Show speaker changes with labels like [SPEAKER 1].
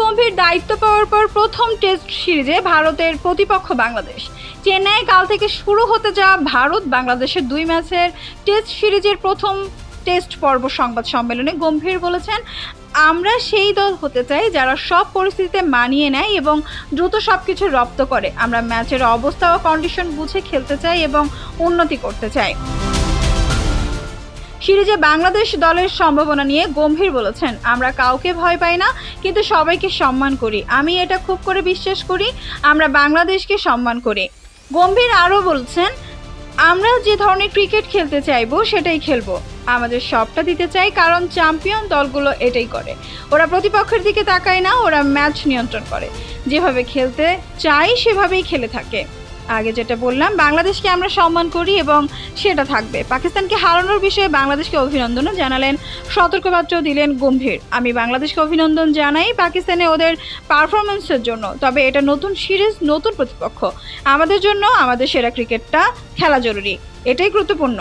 [SPEAKER 1] গম্ভীর দায়িত্ব পাওয়ার পর প্রথম টেস্ট সিরিজে ভারতের প্রতিপক্ষ বাংলাদেশ। চেন্নাই কাল থেকে শুরু হতে যাওয়া ভারত বাংলাদেশের দুই ম্যাচের টেস্ট সিরিজের প্রথম টেস্ট পর্ব সংবাদ সম্মেলনে গম্ভীর বলেছেন, আমরা সেই দল হতে চাই যারা সব পরিস্থিতিতে মানিয়ে নেয় এবং দ্রুত সব কিছু রপ্ত করে। আমরা ম্যাচের অবস্থা ও কন্ডিশন বুঝে খেলতে চাই এবং উন্নতি করতে চাই। সিরিজে বাংলাদেশ দলের সম্ভাবনা নিয়ে গম্ভীর বলেছেন। আমরা কাউকে ভয় পাই না, কিন্তু সবাইকে সম্মান করি। আমি এটা খুব করে বিশ্বাস করি, আমরা বাংলাদেশকে সম্মান করি। গম্ভীর আরও বলছেন, আমরা যে ধরনের ক্রিকেট খেলতে চাইব, সেটাই খেলব। আমাদের সবটা দিতে চাই, কারণ চ্যাম্পিয়ন দলগুলো এটাই করে। ওরা প্রতিপক্ষের দিকে তাকায় না, ওরা ম্যাচ নিয়ন্ত্রণ করে। যেভাবে খেলতে চাই সেভাবেই খেলে থাকে। আগে যেটা বললাম, বাংলাদেশকে আমরা সম্মান করি এবং সেটা থাকবে। পাকিস্তানকে হারানোর বিষয়ে বাংলাদেশকে অভিনন্দনও জানালেন সতর্কবার্তাও দিলেন গম্ভীর। আমি বাংলাদেশকে অভিনন্দন জানাই পাকিস্তানে ওদের পারফরমেন্সের জন্য, তবে এটা নতুন সিরিজ, নতুন প্রতিপক্ষ। আমাদের জন্য আমাদের সেরা ক্রিকেটটা খেলা জরুরি, এটাই গুরুত্বপূর্ণ।